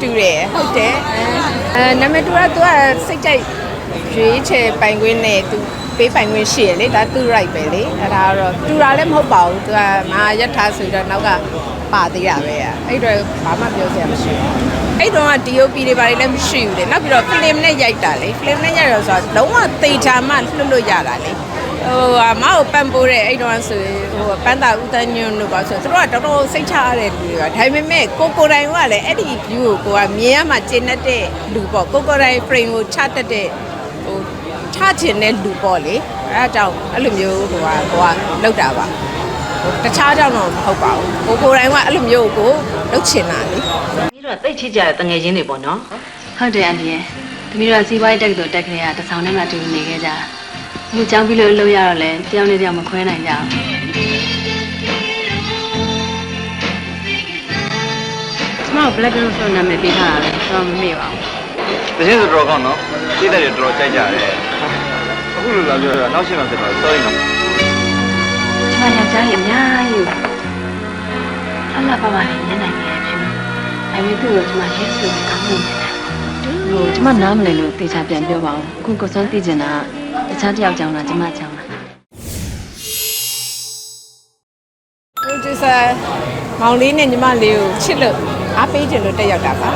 တူတယ်ဟုတ်တယ်အဲနာမည်တူကသူကစိတ်ကြိုက်ရွေးချယ်ပိုင်ခွင့်နဲ့သူပေးပိုင်ခွင့်ရှိရလေဒါသူ right ပဲလေအဲ့ဒါကတော့တူတာလည်းမဟုတ်ပါဘူးသူကမဟာယထာဆိုတော့နောက်ကပါသေးတာပဲအဲ့တော့ဘာမှပြောစရာမရှိဘူးအဲ့တော့က DOP တွေဘာတွေလည်းမရှိဘူးလေနောက်ပြီးတော့ film နဲ့ရိုက်တာလေ film နဲ့ရိုက်တော့ဆိုတော့လုံးဝသေချာမှလွတ်လွတ်ရတာလေဟို အမကိုပန်ပိုးတဲ့အဲ့တော့ဆိုရင်ဟိုပန်းတာဦးတန်းညွန်းတို့ပါဆိုတော့သူတို့ကတော်တော်စိတ်ချရတဲ့လူတွေပါဒါပေမဲ့ကိုကိုတိုင်ကလည်းအဲ့ဒီ view ကိုကိုကမြင်ရမှကျင့်တတ်တဲ့လူပေါ့ကိုကိုတိုင် frame ကိုချတတ်တဲ့ဟိုချချင်တဲ့လူပေါ့လေအဲ့ဒါကြောင့်အဲ့လိုမျိုးဟိုကကိုကလောက်တာပါဟိုတခြားကြောင့်တော့မဟုတ်ပါဘူးကိုကိုတိုင်ကအဲ့လိုမျိုးကိုလောက်ချင်တာလေသမီးတို့ကသိတ်ချစ်ကြတဲ့တငယ်ချင်းတွေပေါ့နော်ဟုတ်တယ်အန်ဒီရဲ့သမီးတို့ကစီးပွားရေးတက်ကတော့တက်ခရဲကတစ်ဆောင်ထဲမှာအတူတူနေခဲ့ကြတာ အခုကြောင်းပြီးလို့အလုပ်ရတော့လဲတယောက်နဲ့တယောက်မခွဲနိုင်ကြဘူးကျမတို့ Black Girl ဆိုတဲ့နာမည်ပေးထားတာလေတော့မမေ့ပါဘူး။တခြင်းဆိုတော့ကောင်းနော်။ပြည်သက်တွေတော်တော်ကြိုက်ကြတယ်။အခုလိုလာပြောရနောက်ရှင်းမှဖြစ်ပါ sorry နော်ကျမယောက်ျားကြီးအများကြီးကိုအလားပါပါလေးညနိုင်ခဲ့ဖြစ်။အဲဒါသူ့ကိုကျမရဲဆိုပြီးကောင်းလို့နေတာ။ဟိုကျမနားမလည်လို့တေချာပြန်ပြောပါဦး။အခုကိုစောသိကျင်တာကတ ခြားတစ်ယောက်ကြောင့်လားကျမကြောင့်လား producer မောင်လေးနဲ့ညီမလေးကိုချစ်လို့အားပေးကြလို့တက်ရောက်တာပါ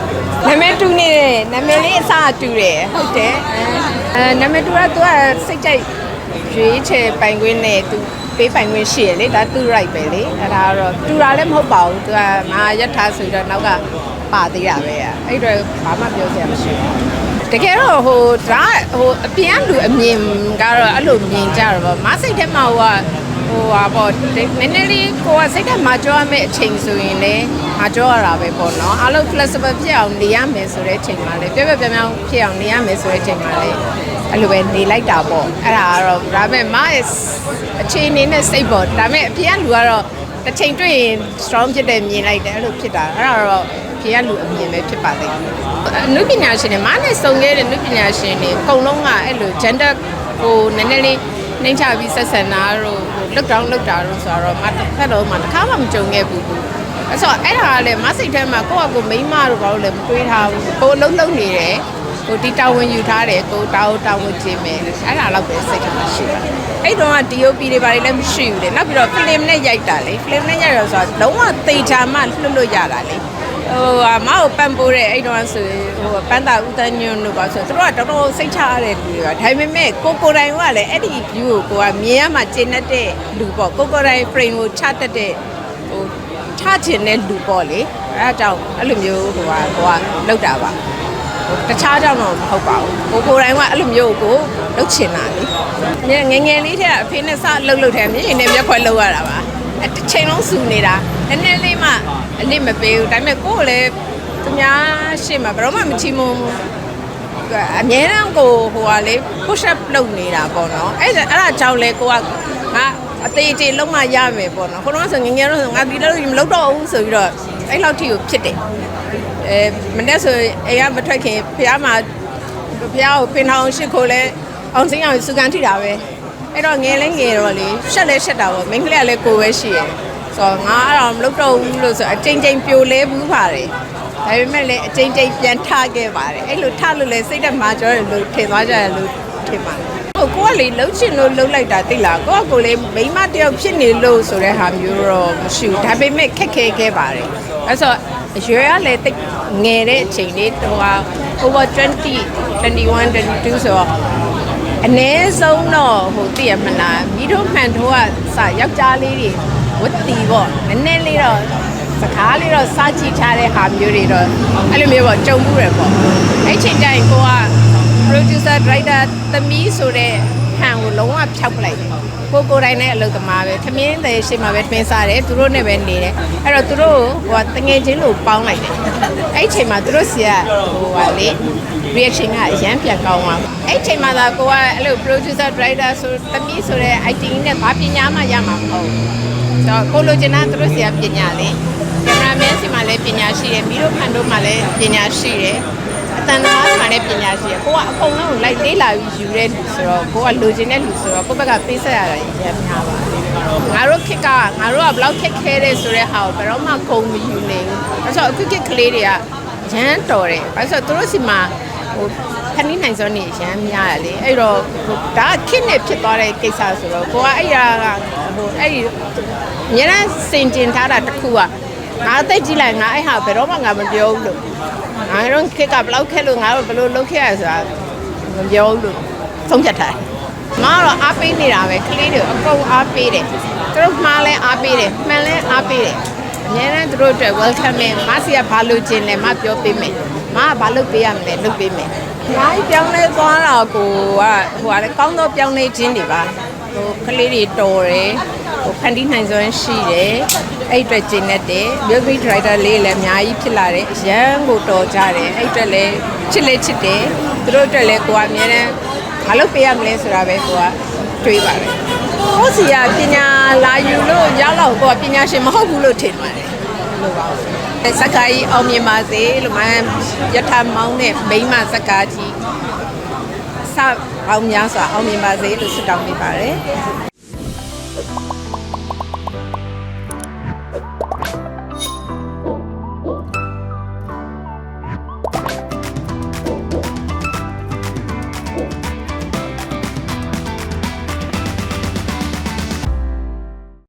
နာမည်တူနေတယ်နာမည်လေးအစားတူတယ်ဟုတ်တယ်အဲနာမည်တူကသူကစိတ်ကြိုက်ရွေးချယ်ပိုင်ခွင့်နဲ့သူပေးပိုင်ခွင့်ရှိရလေဒါသူ right ပဲလေအဲ့ဒါကတော့တူတာလည်းမဟုတ်ပါဘူးသူကမဟာယထာဆိုတော့နောက်ကပါသေးတာပဲအဲ့တော့ဘာမှပြောစရာမရှိဘူး တကယ်တော့ဟိုဒါဟိုအပြင်ကလူအမြင်ကတော့အဲ့လိုမြင်ကြတော့ဗောမစိတ်ထဲမှာဟိုကဟိုဟာပေါ့နည်းနည်းလေးကိုကစိတ်ထဲမှာကြောရမယ့်အချိန်ဆိုရင်လည်းမှာကြောရတာပဲပေါ့နော်အားလုံး flexible ဖြစ်အောင်နေရမယ်ဆိုတဲ့အချိန်မှာလေပြည့်ပြည့်ပြောင်းပြောင်းဖြစ်အောင်နေရမယ်ဆိုတဲ့အချိန်မှာလေအဲ့လိုပဲနေလိုက်တာပေါ့အဲ့ဒါကတော့ဒါပေမဲ့မရဲ့အခြေအနေနဲ့စိတ်ပေါ့ဒါပေမဲ့အပြင်ကလူကတော့ တစ်ချိန်တွေ့ရင် strong ဖြစ်တယ်မြင်လိုက်တယ်အဲ့လိုဖြစ်တာအဲ့ဒါတော့အပြင်ကလူအမြင်ပဲဖြစ်ပါလိမ့်မယ်အနုပညာရှင်တွေမနဲ့စုံခဲ့တဲ့နုပညာရှင်တွေအကုန်လုံးကအဲ့လို gender ဟိုနည်းနည်းလေးနှိမ့်ချပြီးဆက်ဆံတာတို့ဟို look down လုပ်တာတို့ဆိုတော့မတစ်ဖက်တော့မှတစ်ခါမှမကြုံခဲ့ဘူးအဲ့ဆိုအဲ့ဒါကလည်းမစိတ်ထဲမှာကိုယ့်အကိုမိန်းမတို့ဘာလို့လဲမတွေးထားဘူးကိုယ်အလုံးလုံးနေတယ် ကိုဒီတာဝန်ယူထားတယ်ကိုတာဝန်တာဝန်ကျင်းမယ်အဲ့ဒါတော့ပဲစိတ်ထဲမှာရှိပါတယ်အဲ့တော့က DOP တွေဘာတွေလည်းမရှိဘူးလေနောက်ပြီးတော့ film နဲ့ရိုက်တာလေ film နဲ့ရိုက်တော့ဆိုတော့လုံးဝသေချာမှလွတ်လွတ်ရတာလေဟိုအမကိုပန်ပိုးတဲ့အဲ့တော့ဆိုရင်ဟိုပန်းတာဦးတန်းညွန်းတို့ပါဆိုတော့သူတို့ကတော်တော်စိတ်ချရတဲ့လူတွေပါဒါပေမဲ့ကိုကိုတိုင်ကလည်းအဲ့ဒီ view ကိုကိုကမြင်ရမှကျင့်တတ်တဲ့လူပေါ့ကိုကိုတိုင် frame ကိုချတတ်တဲ့ဟိုချချင်တဲ့လူပေါ့လေအဲအကြောင်းအဲ့လိုမျိုးဟိုကကိုကလောက်တာပါဟို တခြားကြောင့်တော့မဟုတ်ပါဘူးကိုကိုတိုင်ကအဲ့လိုမျိုးကိုလောက်ချင်တာလေငယ်ငယ်လေးတည်းကအဖေနဲ့စလှုပ်လှုပ်တယ်မြင်ရင်လည်းမျက်ခွက်လှုပ်ရတာပါအတစ်ချိန်လုံးစူနေတာနည်းနည်းလေးမှအနစ်မပေးဘူးဒါပေမဲ့ကိုယ်လည်းသူများရှေ့မှာဘယ်တော့မှမချီမုံဘူးအမြဲတမ်းကိုဟိုဟာလေ push up လုပ်နေတာပေါ့နော်အဲ့ဒါအဲ့ဒါကြောင့်လေကိုကငါအသေးအသေးလုံးမရမယ်ပေါ့နော်ခုနကဆိုငယ်ငယ်တော့ဆိုငါဒီလိုမလုပ်တော့ဘူးဆိုပြီးတော့အဲ့လောက်ထိကိုဖြစ်တယ် အဲမနေ့ဆိုအိမ်ကမထွက်ခင်ဖះမှာဖះကိုပင်ထောင်ရှစ်ခိုလဲအောင်စင်းအောင်စုကန်ထိတာပဲအဲ့တော့ငယ်လဲငယ်တော့လေရှက်လဲရှက်တာပေါ့မိန်းကလေးကလည်းကိုယ်ပဲရှိရယ်ဆိုတော့ငါအဲ့တော့မလုပ်တော့ဘူးလို့ဆိုအချိန်ချင်းပြိုလဲဘူးပါတယ်ဒါပေမဲ့လည်းအချိန်ချင်းပြန်ထခဲ့ပါတယ်အဲ့လိုထလို့လည်းစိတ်သက်မှာကြောတယ်လို့ထင်သွားကြတယ်လို့ထင်ပါတယ်ဟိုကိုကလေလှုပ်ချင်လို့လှုပ်လိုက်တာသိလားကိုကကိုလေမိန်းမတယောက်ဖြစ်နေလို့ဆိုတဲ့ဟာမျိုးတော့မရှိဘူးဒါပေမဲ့ခက်ခဲခဲ့ပါတယ်အဲ့ဆို အရွယ်ကလည်းတိတ်ငယ်တဲ့အချိန်လေးဟိုဟာ over 20 21 22ဆိုတော့အနည်းဆုံးတော့ဟိုသိရမလားမိတို့မှန်တော့ကစယောက်ျားလေးတွေဝတ်တီပေါ့နည်းနည်းလေးတော့စကားလေးတော့စကြည့်ထားတဲ့ဟာမျိုးတွေတော့အဲ့လိုမျိုးပေါ့ကြုံမှုရပေါ့အဲ့ချိန်ကျရင်ကိုက producer director သမီးဆိုတဲ့ဟန်ကိုလုံးဝဖျောက်ပလိုက်တယ် ကိုကိုယ်တိုင်နဲ့အလုပ်သမားပဲသမင်းတဲ့ရှေ့မှာပဲသမင်းစားတယ်သူတို့နဲ့ပဲနေတယ်အဲ့တော့သူတို့ဟိုကတငယ်ချင်းလို့ပေါင်းလိုက်တယ်အဲ့ချိန်မှာသူတို့စီကဟိုဟာလေ reaction ကအရန်ပြန်ကောင်းသွားအဲ့ချိန်မှာသာကိုကအဲ့လို producer director ဆိုသမီးဆိုတဲ့ IT နဲ့ဘာပညာမှရမှာမဟုတ်ဘူးဆိုတော့ကိုလိုချင်တာသူတို့ဆရာပညာလေကင်မရာမန်စီမှာလည်းပညာရှိတယ်မီတို့ဖန်တို့မှာလည်းပညာရှိတယ် အတန်သမားမှာလည်းပညာရှိတယ်ကိုကအကုန်လုံးကိုလိုက်လေးလာပြီးယူတဲ့လူဆိုတော့ကိုကလိုချင်တဲ့လူဆိုတော့ကိုယ့်ဘက်ကပေးဆက်ရတာရမ်းများပါတယ်ငါတို့ခက်ကငါတို့ကဘယ်လောက်ခက်ခဲတယ်ဆိုတဲ့ဟာကိုဘယ်တော့မှကုန်မယူနိုင်ဘူးအဲဆိုအခုခက်ကလေးတွေကရမ်းတော်တယ်ဘာလို့ဆိုတော့သူတို့စီမှာဟိုခဏိနိုင်စောနေရမ်းများရလေအဲ့တော့ဟိုဒါကခစ်နဲ့ဖြစ်သွားတဲ့ကိစ္စဆိုတော့ကိုကအဲ့ရကဟိုအဲ့ဒီအများနဲ့စင်ကျင်ထားတာတစ်ခုကငါအသိကြည့်လိုက်ငါအဲ့ဟာဘယ်တော့မှငါမပြောဘူးလို့ ငါတို့ခက်ကဘယ်လောက်ခက်လို့ငါတို့ဘယ်လိုလုပ်ခဲ့ရဆိုတာမပြောဘူးလို့ဆုံးဖြတ်ထားတယ်မကတော့အားပေးနေတာပဲကလေးတွေအကုန်အားပေးတယ်သူတို့မှားလဲအားပေးတယ်မှန်လဲအားပေးတယ်အများနဲ့သူတို့အတွက် welcome နဲ့မဆီကဘာလို့ကျင်လဲမပြောပေးမယ်မကဘာလို့ပေးရမလဲလုပ်ပေးမယ်အများကြီးပြောင်းလဲသွားတာကိုကဟိုကလည်းကောင်းသောပြောင်းလဲခြင်းတွေပါ ဟိုကလေးတွေတော်တယ်ဟိုဖန်တီးနိုင်စွမ်းရှိတယ်အဲ့အတွက်ကျင်တတ်တယ်မြို့မိဒရိုက်တာလေးလည်းအများကြီးဖြစ်လာတယ်အရန်ကိုတော်ကြတယ်အဲ့အတွက်လည်းချစ်လေချစ်တယ်သူတို့အတွက်လည်းကိုကအများနဲ့ဘာလို့ပေးရမလဲဆိုတာပဲကိုကတွေးပါတယ်ကိုစီကပညာလာယူလို့ရောက်တော့ကိုကပညာရှင်မဟုတ်ဘူးလို့ထင်ပါတယ်လို့ပါစက္ကာကြီးအောင်မြင်ပါစေလို့မှယထာမောင်းတဲ့မိန်းမစက္ကာကြီးစ အောင်များစွာအောင်မြင်ပါစေလို့ဆုတောင်းပေးပါတယ်